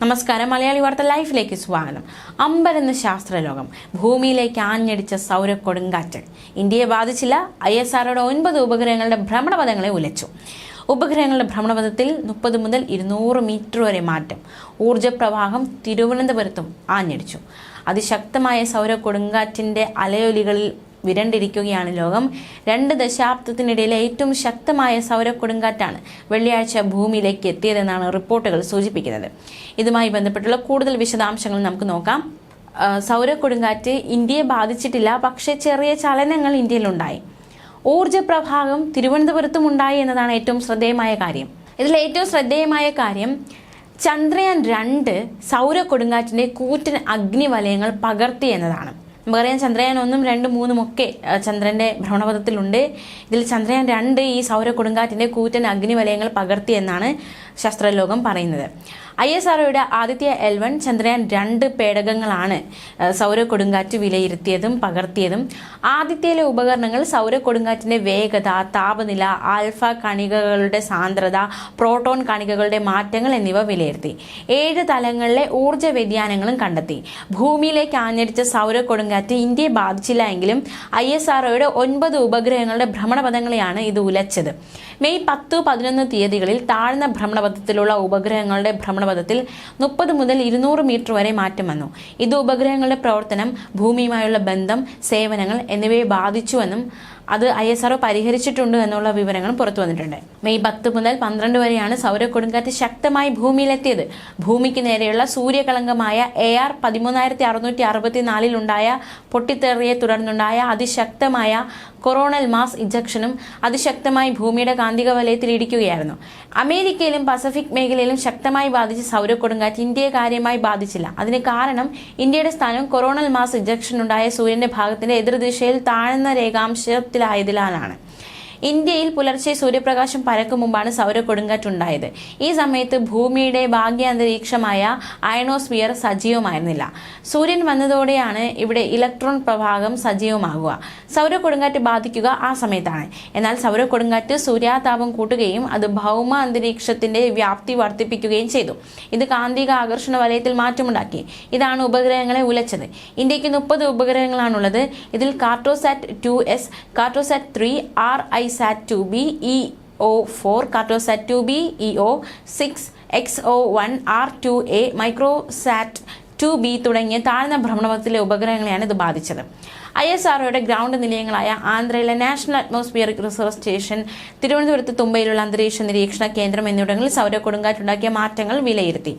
നമസ്കാരം. മലയാളി വാർത്ത ലൈഫിലേക്ക് സ്വാഗതം. അമ്പരന്ന് ശാസ്ത്രലോകം. ഭൂമിയിലേക്ക് ആഞ്ഞടിച്ച സൗര കൊടുങ്കാറ്റ്. ഇന്ത്യയെ ബാധിച്ചില്ല. ഐ എസ് ആർഒയുടെ ഒൻപത് ഉപഗ്രഹങ്ങളുടെ ഭ്രമണപഥങ്ങളെ ഉലച്ചു. ഉപഗ്രഹങ്ങളുടെ ഭ്രമണപഥത്തിൽ മുപ്പത് മുതൽ ഇരുന്നൂറ് മീറ്റർ വരെ മാറ്റം. ഊർജപ്രവാഹം തിരുവനന്തപുരത്തും ആഞ്ഞടിച്ചു. അതിശക്തമായ സൗര കൊടുങ്കാറ്റിന്റെ അലയൊലികളിൽ വിരണ്ടിരിക്കുകയാണ് ലോകം. രണ്ട് ദശാബ്ദത്തിനിടയിലെ ഏറ്റവും ശക്തമായ സൗര കൊടുങ്കാറ്റാണ് വെള്ളിയാഴ്ച ഭൂമിയിലേക്ക് എത്തിയതെന്നാണ് റിപ്പോർട്ടുകൾ സൂചിപ്പിക്കുന്നത്. ഇതുമായി ബന്ധപ്പെട്ടുള്ള കൂടുതൽ വിശദാംശങ്ങൾ നമുക്ക് നോക്കാം. സൗര കൊടുങ്കാറ്റ് ഇന്ത്യയെ ബാധിച്ചിട്ടില്ല പക്ഷേ ചെറിയ ചലനങ്ങൾ ഇന്ത്യയിലുണ്ടായി. ഊർജ പ്രഭാവം തിരുവനന്തപുരത്തും ഉണ്ടായി എന്നതാണ് ഏറ്റവും ശ്രദ്ധേയമായ കാര്യം. ഇതിൽ ഏറ്റവും ശ്രദ്ധേയമായ കാര്യം ചന്ദ്രയാൻ രണ്ട് സൗര കൊടുങ്കാറ്റിന്റെ കൂറ്റൻ അഗ്നിവലയങ്ങൾ പകർത്തി എന്നതാണ്. നമുക്കറിയാം ചന്ദ്രയാൻ ഒന്നും രണ്ടും മൂന്നും ഒക്കെ ചന്ദ്രന്റെ ഭ്രമണപഥത്തിലുണ്ട്. ഇതിൽ ചന്ദ്രയാൻ രണ്ട് ഈ സൗര കൊടുങ്കാറ്റിന്റെ കൂറ്റൻ അഗ്നിവലയങ്ങൾ പകർത്തി എന്നാണ് ശാസ്ത്രലോകം പറയുന്നത്. ഐ എസ് ആർഒയുടെ ആദിത്യ എൽ വൺ ചന്ദ്രയാൻ രണ്ട് പേടകങ്ങളാണ് സൗര കൊടുങ്കാറ്റ് വിലയിരുത്തിയതും പകർത്തിയതും. ആദിത്യയിലെ ഉപകരണങ്ങൾ സൗര കൊടുങ്കാറ്റിന്റെ വേഗത താപനില ആൽഫ കണികകളുടെ സാന്ദ്രത പ്രോട്ടോൺ കണികകളുടെ മാറ്റങ്ങൾ എന്നിവ വിലയിരുത്തി. ഏഴ് തലങ്ങളിലെ ഊർജ വ്യതിയാനങ്ങളും കണ്ടെത്തി. ഭൂമിയിലേക്ക് ആഞ്ഞടിച്ച സൗര കൊടുങ്കാറ്റ് ഇന്ത്യയെ ബാധിച്ചില്ല എങ്കിലും ഐ എസ് ആർഒയുടെ ഒൻപത് ഉപഗ്രഹങ്ങളുടെ ഭ്രമണപഥങ്ങളെയാണ് ഇത് ഉലച്ചത്. മെയ് പത്ത് പതിനൊന്ന് തീയതികളിൽ താഴ്ന്ന ഭ്രമണപഥത്തിലുള്ള ഉപഗ്രഹങ്ങളുടെ ഭ്രമണപഥത്തിൽ മുപ്പത് മുതൽ ഇരുന്നൂറ് മീറ്റർ വരെ മാറ്റം വന്നു. ഇത് ഉപഗ്രഹങ്ങളുടെ പ്രവർത്തനം ഭൂമിയുമായുള്ള ബന്ധം സേവനങ്ങൾ എന്നിവയെ ബാധിച്ചുവെന്നും അത് ഐ എസ് ആർഒ പരിഹരിച്ചിട്ടുണ്ട് എന്നുള്ള വിവരങ്ങളും പുറത്തു വന്നിട്ടുണ്ട്. മെയ് പത്ത് മുതൽ പന്ത്രണ്ട് വരെയാണ് സൗര കൊടുങ്കാറ്റ് ശക്തമായി ഭൂമിയിലെത്തിയത്. ഭൂമിക്ക് നേരെയുള്ള സൂര്യകളങ്കമായ എ ആർ പതിമൂന്നായിരത്തി അറുന്നൂറ്റി അറുപത്തിനാലിൽ ഉണ്ടായ പൊട്ടിത്തെറിയെ തുടർന്നുണ്ടായ അതിശക്തമായ കൊറോണൽ മാസ് ഇജക്ഷനും അതിശക്തമായി ഭൂമിയുടെ കാന്തിക വലയത്തിൽ ഇടിക്കുകയായിരുന്നു. അമേരിക്കയിലും പസഫിക് മേഖലയിലും ശക്തമായി ബാധിച്ച സൗര കൊടുങ്കാറ്റ് ഇന്ത്യയെ കാര്യമായി ബാധിച്ചില്ല. അതിന് കാരണം ഇന്ത്യയുടെ സ്ഥാനം കൊറോണൽ മാസ് ഇജക്ഷൻ ഉണ്ടായ സൂര്യന്റെ ഭാഗത്തിന്റെ എതിർദിശയിൽ താഴ്ന്ന രേഖാംശത്തിലായതിനാലാണ് ഇന്ത്യയിൽ പുലർച്ചെ സൂര്യപ്രകാശം പരക്കും മുമ്പാണ് സൗര കൊടുങ്കാറ്റുണ്ടായത്. ഈ സമയത്ത് ഭൂമിയുടെ ഭാഗ്യാന്തരീക്ഷമായ അയണോസ്ഫിയർ സജീവമായിരുന്നില്ല. സൂര്യൻ വന്നതോടെയാണ് ഇവിടെ ഇലക്ട്രോൺ പ്രഭാഗം സജീവമാകുക. സൗര കൊടുങ്കാറ്റ് ബാധിക്കുക ആ സമയത്താണ്. എന്നാൽ സൗര കൊടുങ്കാറ്റ് സൂര്യാതാപം കൂട്ടുകയും അത് ഭൗമ അന്തരീക്ഷത്തിന്റെ വ്യാപ്തി വർദ്ധിപ്പിക്കുകയും ചെയ്തു. ഇത് കാന്തിക ആകർഷണ വലയത്തിൽ മാറ്റമുണ്ടാക്കി. ഇതാണ് ഉപഗ്രഹങ്ങളെ ഉലച്ചത്. ഇന്ത്യയ്ക്ക് മുപ്പത് ഉപഗ്രഹങ്ങളാണുള്ളത്. ഇതിൽ Cartosat two S Cartosat three R I sat two B E O four Cartosat two B E O six X O one R two A Microsat two B തുടങ്ങിയ താഴ്ന്ന ഭ്രമണപഥത്തിലെ ഉപഗ്രഹങ്ങളെയാണ് ഇത് ബാധിച്ചത്. ഐ എസ് ആർഒയുടെ ഗ്രൗണ്ട് നിലയങ്ങളായ ആന്ധ്രയിലെ national atmospheric research station തിരുവനന്തപുരത്ത് തുമ്പയിലുള്ള അന്തരീക്ഷ നിരീക്ഷണ കേന്ദ്രം എന്നിവിടങ്ങളിൽ സൗര കൊടുങ്കാറ്റുണ്ടാക്കിയ മാറ്റങ്ങൾ വിലയിരുത്തി.